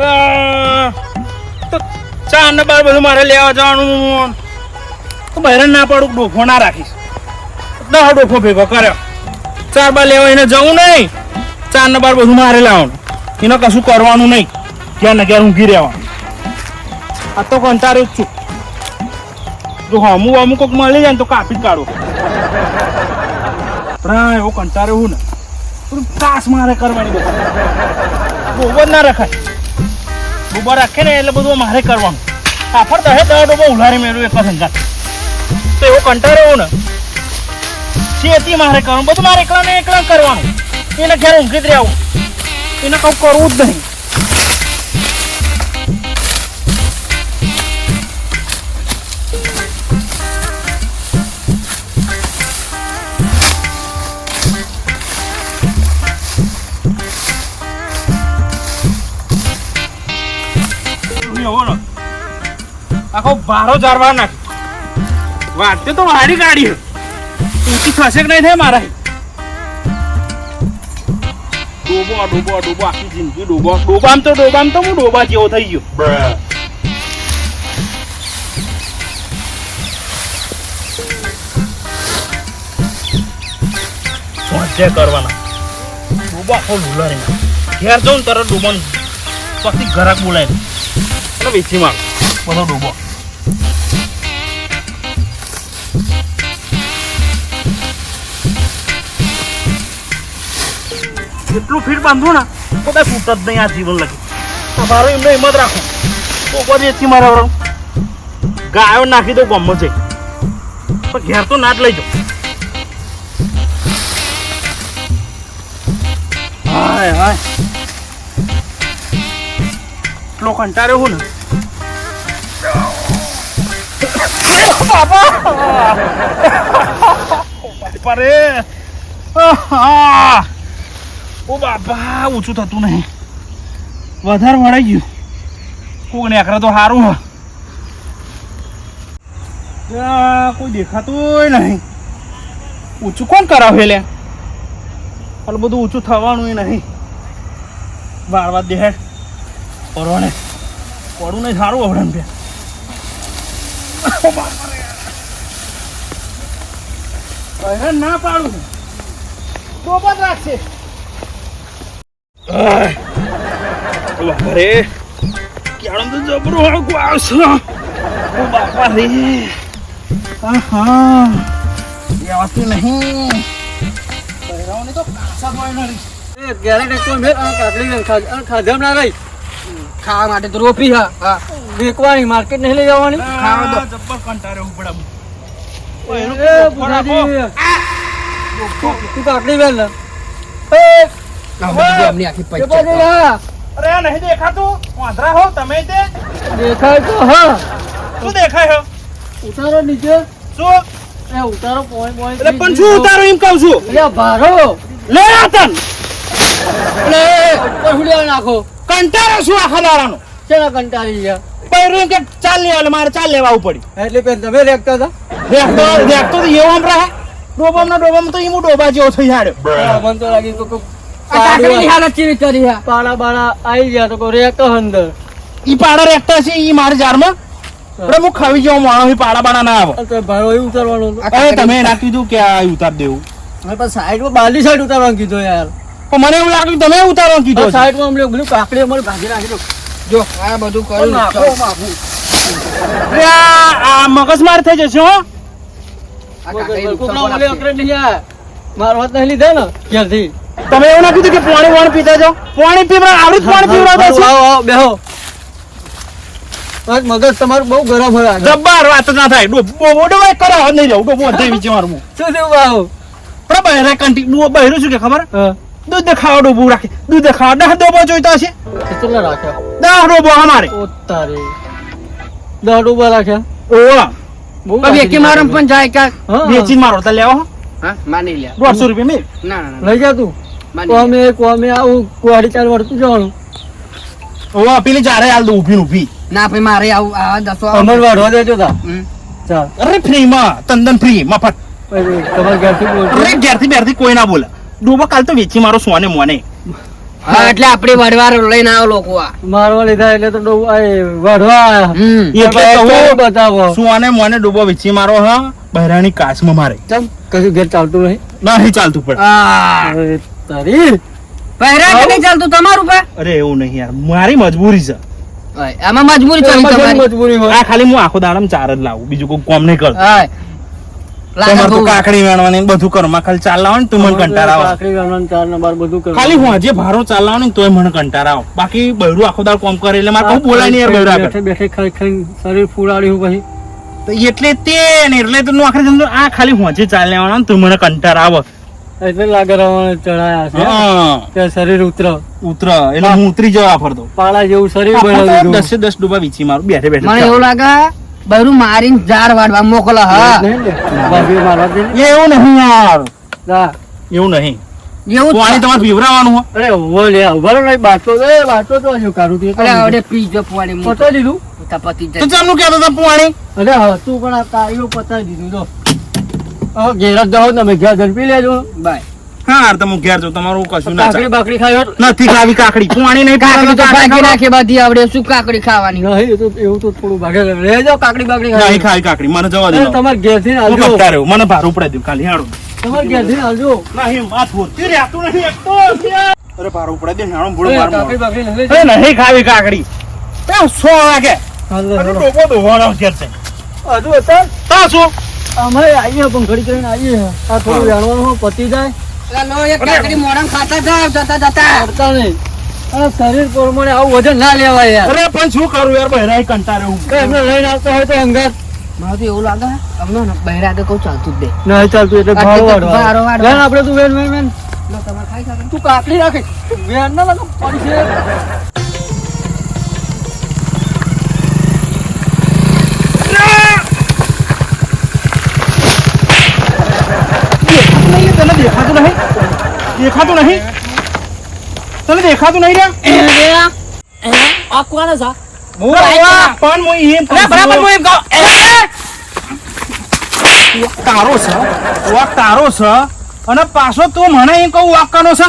તો ચા ને બાર બધું મારે લેવા જવાનું. તો બહેરન ના પાડું ડોફો ના રાખીશ. દહ ડોફો ભેગો કર્યો. ચાર બાર લેવા એને જવું નહીં. ચાર ને બાર બધું મારે લાવવાનું. એને કશું કરવાનું નહીં. ક્યાં ને ક્યાં ઊંઘી રહેવાનું. આ તો કંટાળ્યો જ છું. જો હમું અમુક કોક મળી જાય ને તો કાપી જ કાઢો. પણ એવો કંટાળ્યો હું ને. તાસ મારે કરવાની ડોબો જ ના રખાય. ડોબો રાખે ને એટલે બધું મારે કરવાનું. આફર દહે દહ ડોબો ઉલારી મેળવું એક સંગાત. તો એવો કંટાળો એવું ને. ખેતી મારે કરવાનું? બધું મારે એકલા ને એકલા કરવાનું. એને ઘેર ઊંઘી જ રહેવું. એને કંઈ કરવું જ નહીં. આખો બારો જારવા નાખ. વાતે તો મારી ગાડી. હે ઊંચી થશે કે નહીં થાય મારા. ડોબો ડોબો ડોબો આખી જિંદગી ડોબો. ડૂબામ તો ડૂબામ તો હું ડોબા જેવો થઈ ગયો. સ્વાધ્યાય કરવાના. ડૂબો આખો લુલા રહે ઘેર જાઉં તરત ડૂબવાનું પછી ઘરાક બોલાય. અને વેચી માર. બધો ડૂબો. એટલું ફીટ બાંધું ને, તો કઈ ફૂટ જ નહીં આ જીવન લગી. તમારો એમને હિંમત રાખો. તો પછી એથી મારા વાળો ગાયો નાખી દો ગમો છે પણ ઘેર તો ના જ લઈ જાઓ હાય હાય. એટલો કંટાળ્યો હું ને. બાપા! બાપા રે. આહ! ઓ બાપા ઊંચું થતું નહીં. વધારે વળાઈ ગયું. કોક ને આખરે તો સારું કોઈ દેખાતું નહીં. ઊંચું કોણ કરાવે લે? આટલું બધું ઊંચું થવાનું નહીં. વાળવા દે પરવાને પડું નહીં, સારું આવડે બે ના પાડું. બોબત રાખશે. બાપા રે તો જબરો હળકું આવશે? ઓ બાપા રે. આહા. વ્યવસ્થિત નહીં. પહેરાવને તો કાસા મેં આ કાકડી ખાધ- આ ખાધમ ના રહી. ખાવા માટે તો રોપી હા હા. વેકવાની માર્કેટ નહીં લઈ જવાની? ખાવા જબ્બર એ. તું તું કાકડી વેલ ને. અરે નહીં દેખાતું. વાંદરા હો તમે તે. દેખાય તો હા. શું દેખાય હો? ઉતારો નીચે. શું? એ ઉતારો પોઈન્ટ પોઈન્ટ એટલે પણ શું ઉતારો એમ કહું છું? એટલે ભારો. લે આ એટલે હુડિયા નાખો. કંટાળો શું આખા દાડાનો કેના કંટાળી ગયા? પૈરું કે ચાલ લેવા મારે ચાલ લેવા પડી. એટલે પેન તમે રેખતા હતા? દેખતો રેખતો તો એવો આમ રહે. ડોબામ ના ડોબામ તો એમ ડોબા જેવો થઈ જાડ્યો હા, મને તો લાગી કોક કાકડીની હાલત કેવી કરી હે? પાડા બાડા આવી ગયા તો કોઈ રેક અંદર. ઈ પાડા રેકતા છે ઈ મારા જારમાં? અરે હું ખાવી જાઉં માણસ પાડા બાડા ના આવે. તો ભારો એ ઉતારવાનો અરે તમે ના કીધું કે આ ઉતાર દેવું. હવે પણ સાઈડમાં બાલી સાઈડ ઉતારવાનું કીધું યાર. પણ મને એવું લાગ્યું તમે ઉતારવાનું કીધું અમને કાકડી અમારે નાખી જો આ બધું કર્યું આ મગજમાર થઈ જશે હો. મારો હાથ નહીં લીધા ને ક્યારથી તમે એવું ના કીધું કે પાણી વાણ પીતા જાઓ? પાણી પીવડા આવડી પાણી પીવડાવતા છો? આવો, આવો, બેહો. આજ મગજ તમારું બહુ ગરમ હોય જબ્બાર વાત ના થાય. ડોબો ડોબો કરો જ નહીં જાઉં. ડોબો અધે વિચે મારું. શું થયું બાહુ? પણ બહેરા કંટી ડોબો બહેરું શું કે ખબર? દૂધ દેખાવા ડોબું રાખે. દૂધ દેખાવા દહ ડોબો જોઈતા છે. કેટલા રાખ્યા? દહ ડોબો અમારે. ઓ તારે. દસ ડૂબા રાખ્યા? ઓવા બહુ પણ મારમ પણ જાય કે વેચી મારો તો લેવો હા. માની લ્યા. દોઢસો રૂપિયા મેં ના. લઈ જા તું. કોમે કોમે આવું કુવાડી ચાલ વળતું જવાનું. ઓવા પેલી ચારે હાલ દો ઊભી ઊભી. ના ભાઈ મારે આવું આ દસો અમર વાઢવા દેજો તા. ચાલ. અરે ફ્રી માં તંદન ફ્રી મફત. પછી ઘરથી બોલજો અરે ઘેરથી બેરથી કોઈ ના બોલે. ડોબો કાલ તો વેચી મારો સોને મોને. હા એટલે આપડી વડવાર લઈને આવો લોકો આ. મારવા લીધા એટલે તો ડો- આ એ વાઢવા. આયા. એટલે બતાવો. શું આને મને ડૂબો વીચી મારો હા બહેરાની કાચમાં મારે. ચમ કશું ઘેર ચાલતું નહીં? નહીં ચાલતું અરે તારી. પહેરા કે નહીં ચાલતું તમારું પે. અરે એવું નહીં યાર મારી મજબૂરી છે. આમાં મજબૂરી કરી તમારી. મજબૂરી હોય. આ ખાલી હું આખો દાડમ ચાર જ લાવું બીજું કોઈ કોમ નહીં કરતો. તમારે તો કાકડી વેણવાની બધું બધું કરમાં ખાલી ચાલ લાવો ને તું મને કંટાળા આવે. કાકડી ગામડાનું ચાર બાર બધું કરવાનું. ખાલી હું આજે ભારો ચાલવાનો ને તોય મને કંટાળા આવે. બાકી બૈરું આખો દાડ કોમ કરે એટલે મારે કોઈ બોલાય નહીં યાર બૈરું આગળ. બેઠે બેઠે ખાઈ ખાઈને શરીર ફૂલાડ્યું પછી. તો એટલે તે ને એટલે તો આખરે આ ખાલી હોજે આજે ચાલ લેવાનો તું મને કંટાળા આવે. એટલે લાગે ચડાયા છે. કે શરીર ઉતર. ઉતર એટલે હું ઉતરી જવા ફરતો. પાળા જેવું શરીર બનાવી. દસે દસ ડૂબા વીછી મારું બેઠે બેઠે મને એવું લાગે બરું મારીને ઝાડ વાડવા મોકલો હા. નહીં એવું નહીં યાર. એવું નહીં. એવું પાણી તમારે પીવરાવાનું હો. અરે ઊભો લે ઊભો રહો બાટલો દે બાટલો તો હજુ કાઢું તે? અરે આવડે પીજો પાણી મૂકો. દીધું? પોતા તો જાય કહેતો પાણી અરે હતું પણ આ પતાઈ દીધું તો હવે ઘેર જ જાઓ તમે ઘેર ઝડપી લેજો. બાય. હા યાર તમે ઘેર જો તમારું કશું ના કાકડી બાકડી ખાયો નથી ખાવી કાકડી. પાણી નહીં કાકડી તો કાકડી નાખે બધી આવડે શું કાકડી ખાવાની? નહીં તો એવું તો થોડું ભાગે લેજો કાકડી બાકડી નહીં ખાયો કાકડી. મને જવા દે તમારે ઘેરથી આવજો કપતા મને ભારું પડે દઉં ખાલી હાડું. તમારે ઘેરથી આવજો નહીં માથ હોતી રહેતું નહીં એક અરે ભારું પડે દે હાડું ભૂડું અરે, કાકડી બાકડી લઈ નહીં ખાવી કાકડી. એ સો વાગે. હાલો, અરે હાલો. ઘેર છે હજુ હતા? તા શું? અમે આવીએ પણ ઘડી કરીને આવીએ આ થોડું જાણવાનું પતી જાય. શરીર પ્રમાણે આવું વજન ના લેવાય યાર. અરે પણ શું કરું યાર? બહેરાય કંટાળે હું. તો એમને લઈને આવતો હોય તો અંગાત મને તો એવું લાગે અમને ને બહેરા તો કહું ચાલતું જ ચાલતું એટલે ભાડું તો વેન વેન વેન તમારે ખાઈ શકો તું કાકડી રાખી. વેન ના લાગે પડી દેખાતું નહીં? દેખાતું નહીં? તને દેખાતું નહીં રે આ કોણ છે હું આયા, પણ હું એમ કહું છું. એમ કહું તારો છે વાક તારો છે અને પાછો તું મને એમ કહું વાકનો છે.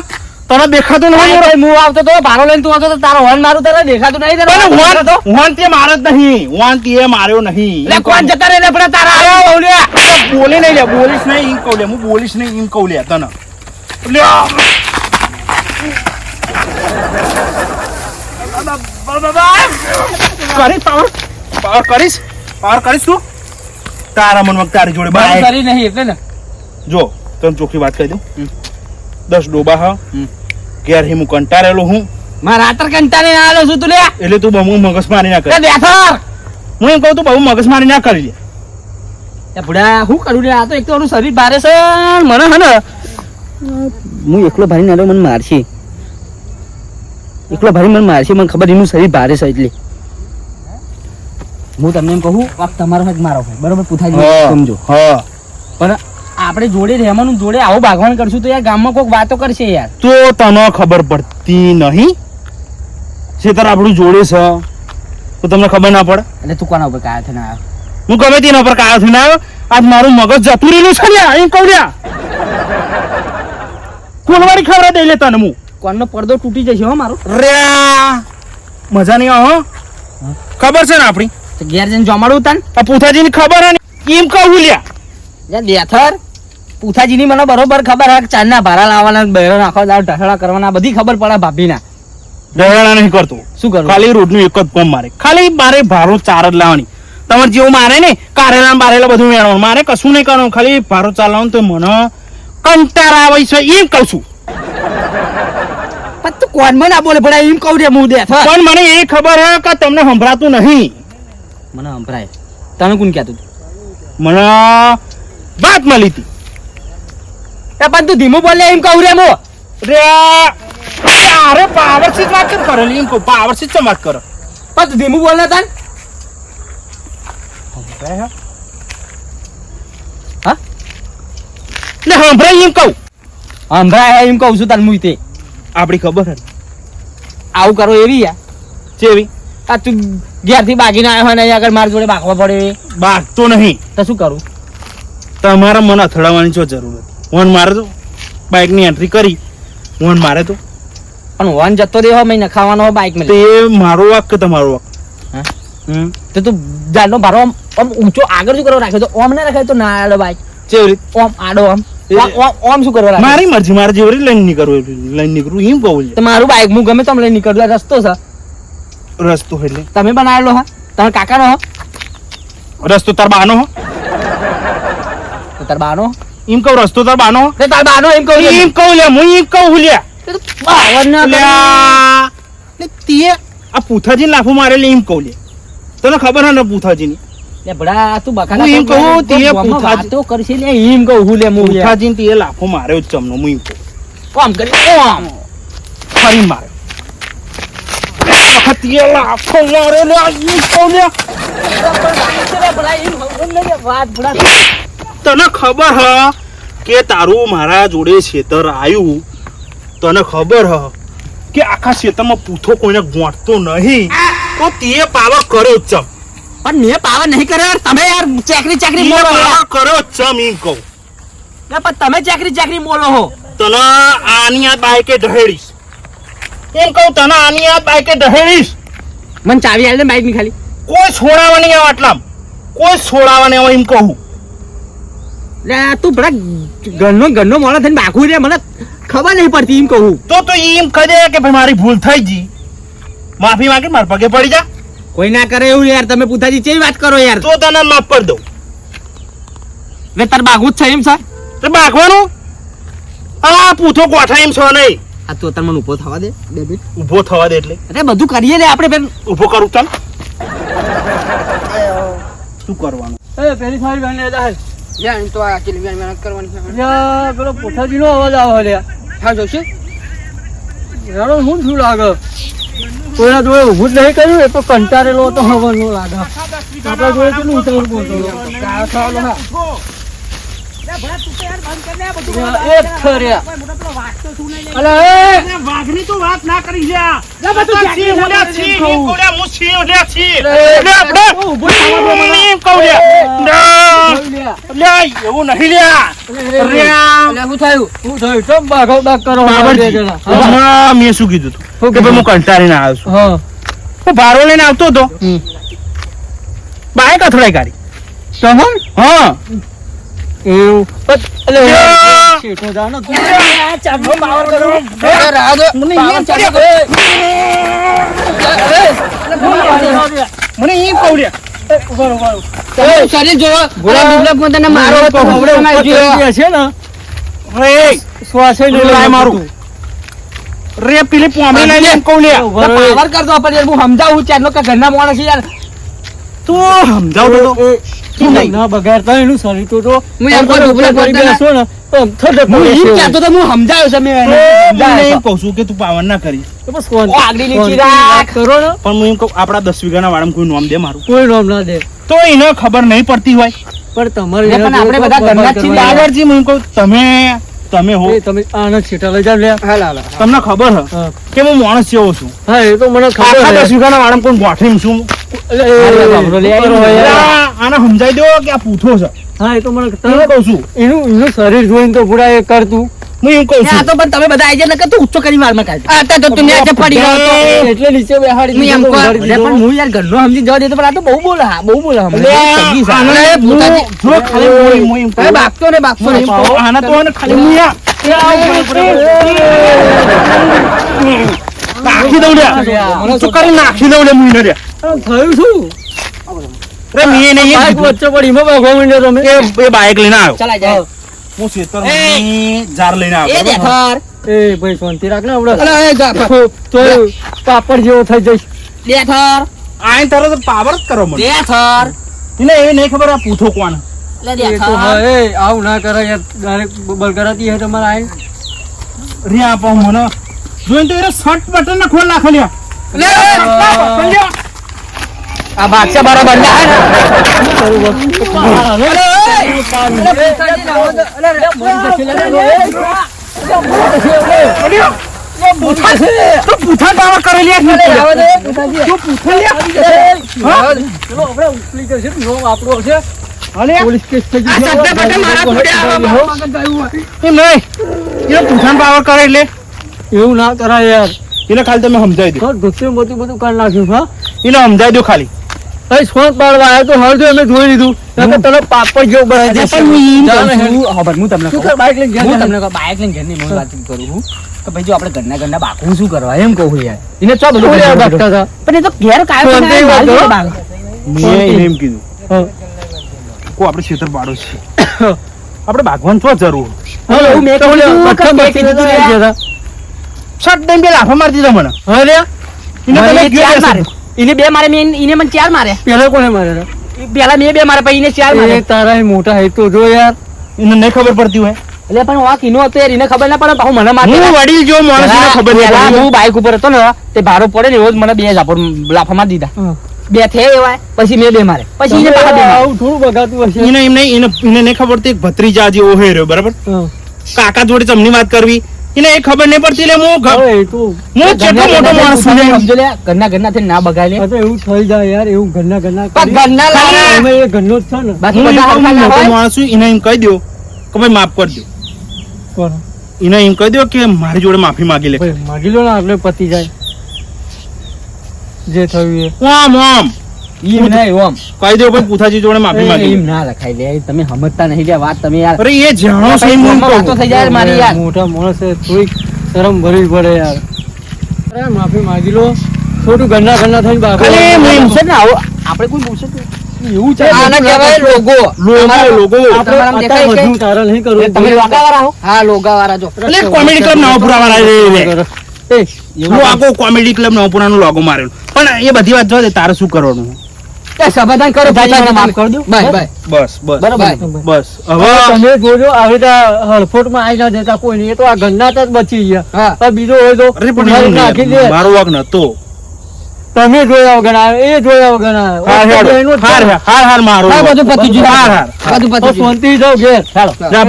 તને દેખાતું નહીં હું આવતો તો ભારો લઈને તું આવતો તો તારો હોન મારું તને દેખાતું નહીં તને? હોન તો? હોન તે મારે જ નહીં. હોન તે માર્યો નહીં. લે કોણ જતા રે આપણે તારા આવ્યો બોલ્યા બોલે નહીં લે બોલીશ નહીં એમ કહું લે હું બોલીશ નહીં એમ કહું લે તને. લ્યો. કરીશ પાવર પાવર કરીશ? પાવર કરીશ તું? તારા મનમાં તારી જોડે બાય. કરી નહીં એટલે ને. જો તને ચોખ્ખી વાત કહી દઉં. દસ ડોબા હા. ઘેર હું કંટાળેલો હું. મારા રાતર કંટાળીને આવેલો છું તું લે. એટલે તું બહુ મગજ મારી ના કરી. બેઠો હું એમ કહું તું બહુ મગજ મારી ના કરી લે. ભૂડા શું કરું આ તો એક તો શરીર ભારે છે. મને હે ને હું એકલો ભારી ના મને મારશે. એકલો ભારી મને મારશે મને ખબર એનું શરીર ભારે છે એટલે. હું તમને એમ કહું આપ તમારો હાથ મારો બરોબર? પૂછાય સમજો. હા. પણ આપણે જોડે રહેવાનું જોડે આવું ભાગવાન કરશું તો યાર ગામમાં કોઈક વાતો કરશે યાર. તો તને ખબર પડતી નહીં? છેતર આપણું જોડે છે તો તમને ખબર ના પડે? એટલે તું કોના ઉપર કાયા થઈને આવ્યો? હું ગમે તેના ઉપર કાયા થઈને આવ્યો. આજ મારું મગજ જતું રહેલું છે લ્યા અહીં કહું લ્યા. કોલવાડી ખબર દઈ લે તને હું. કોનનો પડદો તૂટી જશે હો મારો. રે મજા નહીં આવે હો? ખબર છે ને આપણી? તો ઘેર જઈને જમાડું તને? પૂથાજીની ખબર હે ને? એમ કહું લ્યા. યા દેથર પૂથાજીની મને બરોબર ખબર હા ચાંદના ભારા લાવવાના બહેરો નાખવા દાળ ઢસડા કરવાના બધી ખબર પડે ભાભીના. ઢસડા નહીં કરતો. શું કરું? ખાલી રોડનું એક જ કોમ મારે. ખાલી મારે ભારો ચાર જ લાવવાની. તમારે જેવું મારે ને કારેલા બારેલા બધું વેણવાનું. મારે કશું નહીં કરવાનું. ખાલી ભારો ચાલવાનું તો મને કંટાળા આવે છે એમ કહું છું. પણ તું કોનમાં ના બોલે ભડા એમ કહું રે હું દે પણ મને એ ખબર હે કે તમને સંભળાતું નહીં. મને સંભળાય. તને કોણ કહેતું? મને વાત મળી હતી. પણ તું ધીમું બોલે એમ કહું રે મો રે અરે પાવર જ વાત કર કરો એમ કહું પાવર જ ચમ વાત કરો? પણ તું ધીમું બોલે તન. હા? ને હંભરાય એમ કહું. હંભરાય એમ કહું છું તને મુઈ તે. આપણી ખબર હે? આવું કરો એવી યા ચેવી આ તું ઘેરથી બાગીને આવ્યો હોય ને આગળ મારી જોડે બાકવા પડે. બાકતો નહીં. તો શું કરું? તમારા મને અથડાવવાની જો જરૂર હતી? વન મારે તો. બાઇકની એન્ટ્રી કરી. વન મારે તો. પણ વન જતો રહ્યો મેં નખાવાનો બાઈક તો માં એ મારો વાક કે તમારો વાક? તો તું જાડનો ભારો આમ ઊંચો આગળ શું કરવા રાખ્યો? તો ઓમ ના રાખાય? તો ના આડો બાઇક કેવી રીત. ઓમ આડો આમ. એ- ઓમ- શું કરવા મારી મરજી મારે જેવી રીતે લઈને નીકળવું લઈને નીકળવું એમ કહું તો મારું બાઇક હું ગમે તમે લઈને નીકળું રસ્તો છે. છે રસ્તો એટલે. તમે બનાવેલો હા? તમારા કાકાનો હો? રસ્તો તાર બાનો હો. તો તાર બાનો એમ કહું રસ્તો તાર બાનો. હો તે તાર બાનો એમ કહું. એમ કહું લે હું એમ કહું લ્યા બાવન ના કરે. લે તે આ પૂથાજી લાફો મારે લે એમ કહું લે. તને ખબર હે ને પૂથાજી ની લે ભડા તું બકા હું એમ કહું, તીએ પૂથાજી તો કરશે લે એમ કહું હું લે હું લે. પૂથાજીને તીએ લાફો માર્યો જ ચમનો હું એમ કહું. ઓમ કરી ઓમ ફરી મારે. વખત તે લાફો મારે લે એમ કહું લે. વાત ભડા તને ખબર હ કે તારું મારા જોડે છેતર આવ્યું તને ખબર હ કે આખા ખેતરમાં પૂથો કોઈને ગોંટતો નહીં? તો તે પાવર કર્યો ચમ. પણ મેં પાવર નહીં કર્યો. તમે યાર ચાકરી ચાકરી. પાવર કર્યો ચમ એમ કહું. પણ તમે ચાકરી ચાકરી મોલો હો તને આની આ બાઈકે ઢહેડીશ એમ કહું તને આની આ બાઈકે ઢહેડીશ મને ચાવી આલે બાઈકની ખાલી. કોઈ છોડાવા નહીં આવે આટલામ. કોઈ છોડાવા નહીં આવે એમ કહું. લે તું ભડા ઘરનો ઘરનો મોણો થઈને બાકુ રે મને ખબર નહીં પડતી એમ કહું. તો તો એમ કહે કે ભાઈ મારી ભૂલ થઈ ગઈ. માફી માંગે માર પગે પડી જા. કોઈ ના કરે એવું યાર તમે પૂછાજી ચેવી વાત કરો યાર? તો તને માફ કરી દઉં. લે તાર બાગુ જ છે એમ સર તો બાગવાનું આ પૂથો ગોઠા એમ છો નહીં. આ તો તને મને ઊભો થવા દે બે મિનિટ. ઊભો થવા દે એટલે. અરે બધું કરીએ લે આપણે બેન ઊભો કરું ચાલ. શું કરવાનું? એ પેલી સારી બેન લેતા હાલ તો આ આટલી મહેનત મહેનત કરવાની યા પેલો પોઠાજીનો અવાજ આવે લે હા જોશે? યારો હું શું લાગે? કોઈના જોડે ઊભું જ નહીં કર્યું એ તો હવાનો લાગે. આપણા જોડે કેટલું બોલતો વાઘની તો વાત ના કરી લ્યા આપણે. લ્યા. ના. લ્યા. લ્યા, એવું નહીં લ્યા. લ્યા. શું થયું શું થયું ચમ બાઘો બાગ કરો બાબરજી, બે જણા. હા. મેં શું કીધું તું કે ભાઈ હું કંટાળીને આવ્યો છું હા હું ભારો લઈને આવતો હતો. બાઈક અથડાઈ ગાડી હા એવું એટલે ચાલુ મને એમ કહું શરીર મારો છે ને. રે શ્વાસે લાય. મારું. રે પેલી પોમડી લઈને એમ કહું ઊભા રહો. પાવર પણ હું સમજાવું ચારનો કે ઘરના માણસ યાર. તું સમજાવતો તો. તું ના બગાડતા એનું શરીર તો તો હું એમ કહું ડુબલા પડી બેસો ને. તો આમ થડે હું પડે એમ છે. કહેતો તો હું સમજાયો છે મેં એને. મને સમજાયો એમ કહું છું કે તું પાવન ના કરી. તો બસ કોણ- ઓ, આગલી નીચી કોણ- રાખ. વાત કરો ને. પણ હું એમ કહું આપણા દસ વીઘાના વાળામાં કોઈ નામ દે મારું. કોઈ નામ ના દે. તો એને ખબર નહીં પડતી હોય. પણ તમારે આપણે બધા હું કહું તમે તમે હો. તમે આના છેટા લઈ જાવ લે તમને ખબર હ. કે હું માણસ જેવો છું. હા એ તો મને ખબર દસ છે. વીઘાના વાળા કોણ ગોઠવીમ છું. આને સમજાઈ દો કે આ પૂઠો છે. હા એ તો મને તમે કહું છું એનું એનું શરીર જોઈને તો પૂરા એ કરતું હું એમ કહું આ છું તો પણ તમે બધા આવી જાય ને કે તું ઊંચો કરી મારમાં કાઢ આ તો તું આજે પડી ગયો તો એટલે નીચે બેહાડી હું એમ કહું. પણ હું યાર ઘરનો સમજી જવા દેતો પણ આ તો બહુ બોલે હા, બહુ બોલે હમણે સગી પોતાની- જો ખાલી મોય મોય એમ કહે બાપતો ને બાપતો ને એમ કહું, આને તો આને ખાલી હું નાખી દઉં લે ઊંચું કરી નાખી દઉં લે મુઈને લે થયું શું રે મેં એને એમ બાઈક વચ્ચે પડી એમાં ભાગવા માંડ્યો તમે. કે એ બાઈક લઈને આવ્યો. ચલા જાય. હું. ખેતરની જાર લઈને એ આવ્યો બેઠર એ ભાઈ શાંતિ રાખ ને આપણે અલા, એ ગા- તો તો પાપડ જેવો થઈ જઈશ. બેઠર આઈને તરત પાવર જ કરો મને. બેઠર એને એવી નહીં ખબર આ પૂથો કોણ. એ તો હા એ આવું ના કરે યાર ડાયરેક્ટ બબલ કરાતી હે તમારે આય. રે આપો મને. જોઈને તો એને શર્ટ બટન ના ખોલ નાખો લ્યો. લે, લે. આ બાદશાહ બરાબર ના હે ને? મારા મારા એટલે. એવું ના કરાય યાર. એને ખાલી તમે સમજાવી દો. ગુસ્સે બધું બધું કરી નાખ્યું હા? એને સમજાવી દો ખાલી. અહીં સોન પાડવા આવ્યો તો હળજો અમે જોઈ લીધું. નકર તને પાપડ જેવું બનાવી અરે પણ હું એમ જાને કહું હેડ. છું, હા, પણ હું તમને શું કહું. લઈને ગયા હું તમને બાઇક લઈને ઘરની હું વાત કરું છું. કે ભાઈ જો આપણે ઘરના ઘરના બાકું શું કરવા? એમ કહું યાર. એને ચો બધું યાર બાકતા હતા? પણ એ તો ઘેર કાંઈ પણ શાંતિ ના વાત મારી કરો. બાગ. મેં એમ કીધું કો આપણે ખેતર પાડો છે. આપણે ભાગવાન છો જરૂર. હા, મેં. ગયા હતા. શટ ટાઈમ પેલા લાફા મારી દીધા મને. હા એને તમે ગયો એને બે મારે મેં એને મને ચાર મારે. પેલા કોને મારે પેલા મેં બે મારે પછી એને ચાર મારે. તારા એ મોટા હે તો જો યાર એને નહીં ખબર પડતી હોય. એટલે પણ વાંક એનો હતો યાર એને ખબર ના પડે પાછું મને મારે હું વડીલ જો માણસ ખબર નહીં હું બાઇક ઉપર હતો ને તે ભાડો પડે ને એવો જ મને બે જાપર લાફા મારી દીધા. બે થયા એવા પછી મેં બે મારે પછી એને પાછા બે આવું થોડું બગાતું હશે. એને એમ નહીં એને એને નહીં ખબર પડતી ભત્રીજા જે ઓહે રહ્યો બરાબર? કાકા જોડે તમને વાત કરવી. એને એ ખબર નહીં પડતી લે હું હું કેટલો મોટો માણસ છું સમજો લે ઘરના ઘરના થી ના બગાડે. તો એવું થઈ જાય યાર એવું ઘરના ઘરના ઘરના લાલા અમે એ ઘરનો જ છે ને. બાકી બધા મોટો માણસ છું એને એમ કહી દો કે ભાઈ માફ કરી દો કોણ? એને એમ કહી દો કે મારી જોડે માફી માંગી લે. માગી લો ને આપણે પતી જાય. જે થયું એ. આમ આમ. એમ નહીં ઓમ કહી દો ભાઈ પૂથાજી જોડે માફી માંગી એમ ના રખાય લે તમે સમજતા નહીં લે વાત તમે યાર. અરે એ જાણો છો હું ફોનમાં થઈ જાય મારી યાર. મોટા માણસ છે શરમ ભરવી પડે યાર. અરે માફી માગી લો. થોડું ઘરના ઘરના થઈને બાપુ. અરે એમ છે ને આવો આપણે કોઈ બોલશે એવું છે. આને કહેવાય લોગો. Logo, logo. આપણે તમારામાં અત્યારે દેખાય બધું નહીં કરવું તમે લોગાવાળા હો. હા લોગાવાળા જો. એટલે કોમેડી ક્લબ નવપુરા વાળા રે રે. એ, હું આખો કોમેડી ક્લબ નવપુરાનો લોગો મારેલો. પણ એ બધી વાત જો તારે શું કરવાનું? એ સમાધાન કરો પોતાને માફ કરી દો. Bye bye. બસ બસ બરાબર. બસ હવે હવે તમે જોજો આવી રીતે હડફોટમાં આવી ના જતા કોઈ નહીં. એ તો આ ઘરના જ બચી ગયા. પણ બીજો હોય તો નાખી દે. મારો વાગ નતો. તમે જોયા વગર આવે એ જોયા વગર આવે. હાર હાર હાર, મારો હા બધું પતી ગયું. હાર હાર. બધું પતી ગયું. શાંતિ જાવ ઘેર. ચાલો. હા,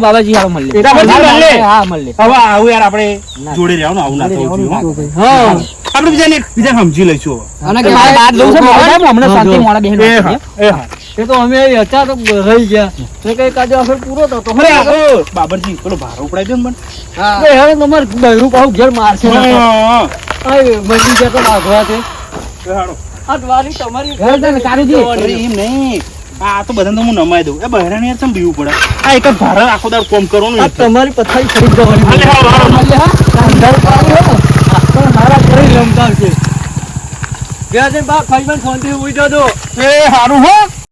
બાબાજી હાલો મળલે રાભરજી મળલે હા મળલે હવે આવું યાર આપણે જોડે રહેવાનું આવું ના થવું જોઈએ હો. આપણે બીજાને બીજા સમજી લઈશું અને કે મારે બહાર જવું છે હમણાં શાંતિ મોડા બેહી એ હા, એ હા. એ તો અમે હતા તો રહી ગયા. તો કઈ કાજો અસર પૂરો તો અરે બાબરજી પેલો ભારો ઉપડાઈ દો ને મને. હા. બે હવે તમાર બહેરું પાઉ ઘેર મારશે હા, નકર. હા, આ મંડી જતો વાઘવા છે. હાડો આ દ્વારી તમારી ઘર દે. કારુજી એમ નહીં. આ તો બધાને હું નમાઈ દઉં. એ બહેરાને યાર બીવું પડે? આ એક ભાર આખો દાડો કોમ કરો ને તમારી પથારી ખરીદ જવાની. હા. મારા કરી લમતા છે છે બા ખાઈ પણ શાંતિ ઉઈ જજો. એ હારું હો.